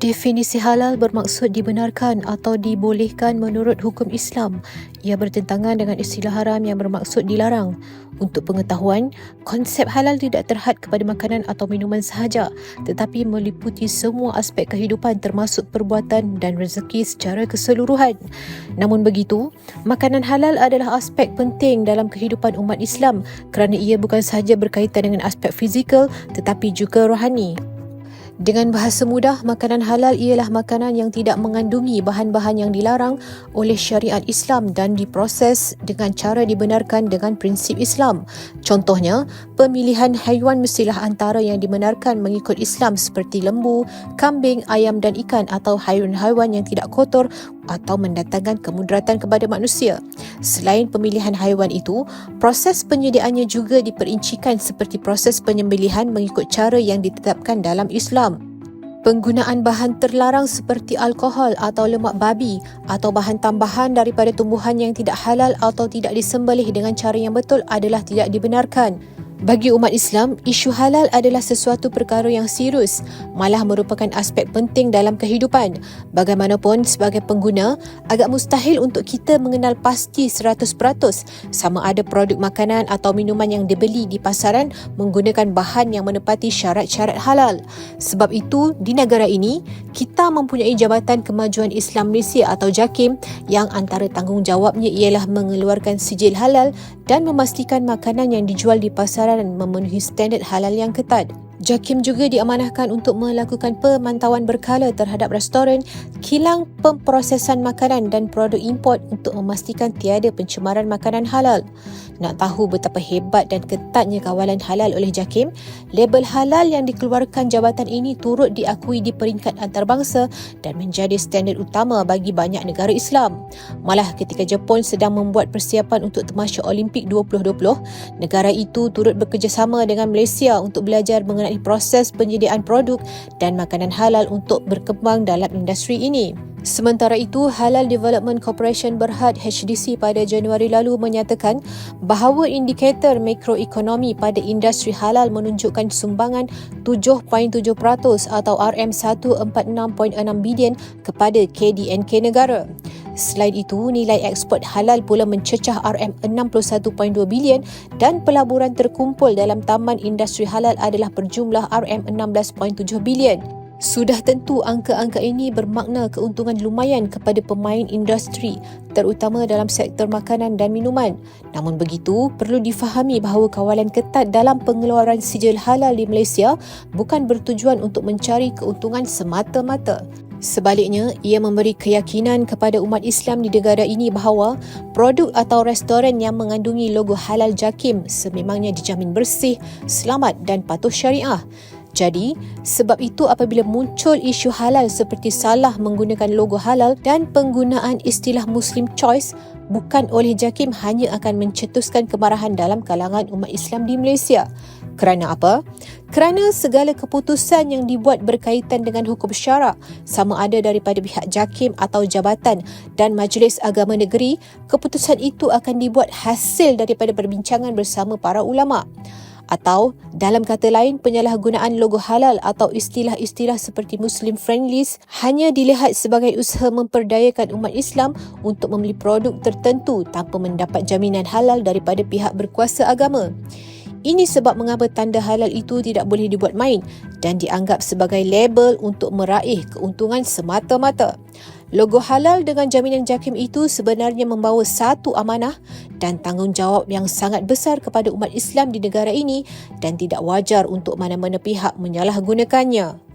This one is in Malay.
Definisi halal bermaksud dibenarkan atau dibolehkan menurut hukum Islam. Ia bertentangan dengan istilah haram yang bermaksud dilarang. Untuk pengetahuan, konsep halal tidak terhad kepada makanan atau minuman sahaja tetapi meliputi semua aspek kehidupan termasuk perbuatan dan rezeki secara keseluruhan. Namun begitu, makanan halal adalah aspek penting dalam kehidupan umat Islam kerana ia bukan sahaja berkaitan dengan aspek fizikal tetapi juga rohani. Dengan bahasa mudah, makanan halal ialah makanan yang tidak mengandungi bahan-bahan yang dilarang oleh syariat Islam dan diproses dengan cara dibenarkan dengan prinsip Islam. Contohnya, pemilihan haiwan mestilah antara yang dibenarkan mengikut Islam seperti lembu, kambing, ayam dan ikan atau haiwan-haiwan yang tidak kotor atau mendatangkan kemudaratan kepada manusia. Selain pemilihan haiwan itu, proses penyediaannya juga diperincikan seperti proses penyembelihan mengikut cara yang ditetapkan dalam Islam. Penggunaan bahan terlarang seperti alkohol atau lemak babi atau bahan tambahan daripada tumbuhan yang tidak halal atau tidak disembelih dengan cara yang betul adalah tidak dibenarkan. Bagi umat Islam, isu halal adalah sesuatu perkara yang serius, malah merupakan aspek penting dalam kehidupan. Bagaimanapun, sebagai pengguna, agak mustahil untuk kita mengenal pasti 100% sama ada produk makanan atau minuman yang dibeli di pasaran menggunakan bahan yang menepati syarat-syarat halal. Sebab itu, di negara ini, kita mempunyai Jabatan Kemajuan Islam Malaysia atau JAKIM yang antara tanggungjawabnya ialah mengeluarkan sijil halal dan memastikan makanan yang dijual di pasaran memenuhi standard halal yang ketat. JAKIM juga diamanahkan untuk melakukan pemantauan berkala terhadap restoran, kilang pemprosesan makanan dan produk import untuk memastikan tiada pencemaran makanan halal. Nak tahu betapa hebat dan ketatnya kawalan halal oleh JAKIM, label halal yang dikeluarkan jabatan ini turut diakui di peringkat antarabangsa dan menjadi standard utama bagi banyak negara Islam. Malah ketika Jepun sedang membuat persiapan untuk Temasya Olimpik 2020, negara itu turut bekerjasama dengan Malaysia untuk belajar mengenai proses penyediaan produk dan makanan halal untuk berkembang dalam industri ini. Sementara itu, Halal Development Corporation Berhad HDC pada Januari lalu menyatakan bahawa indikator makroekonomi pada industri halal menunjukkan sumbangan 7.7% atau RM146.6 bilion kepada KDNK negara. Selain itu, nilai ekspor halal pula mencecah RM61.2 bilion dan pelaburan terkumpul dalam taman industri halal adalah berjumlah RM16.7 bilion. Sudah tentu angka-angka ini bermakna keuntungan lumayan kepada pemain industri terutama dalam sektor makanan dan minuman. Namun begitu, perlu difahami bahawa kawalan ketat dalam pengeluaran sijil halal di Malaysia bukan bertujuan untuk mencari keuntungan semata-mata. Sebaliknya, ia memberi keyakinan kepada umat Islam di negara ini bahawa produk atau restoran yang mengandungi logo halal JAKIM sememangnya dijamin bersih, selamat dan patuh syariah. Jadi, sebab itu apabila muncul isu halal seperti salah menggunakan logo halal dan penggunaan istilah Muslim choice bukan oleh JAKIM hanya akan mencetuskan kemarahan dalam kalangan umat Islam di Malaysia. Kerana apa? Kerana segala keputusan yang dibuat berkaitan dengan hukum syarak sama ada daripada pihak JAKIM atau jabatan dan Majlis Agama Negeri, keputusan itu akan dibuat hasil daripada perbincangan bersama para ulama' atau dalam kata lain penyalahgunaan logo halal atau istilah-istilah seperti Muslim friendlies hanya dilihat sebagai usaha memperdayakan umat Islam untuk membeli produk tertentu tanpa mendapat jaminan halal daripada pihak berkuasa agama. Ini sebab mengapa tanda halal itu tidak boleh dibuat main dan dianggap sebagai label untuk meraih keuntungan semata-mata. Logo halal dengan jaminan JAKIM itu sebenarnya membawa satu amanah dan tanggungjawab yang sangat besar kepada umat Islam di negara ini dan tidak wajar untuk mana-mana pihak menyalahgunakannya.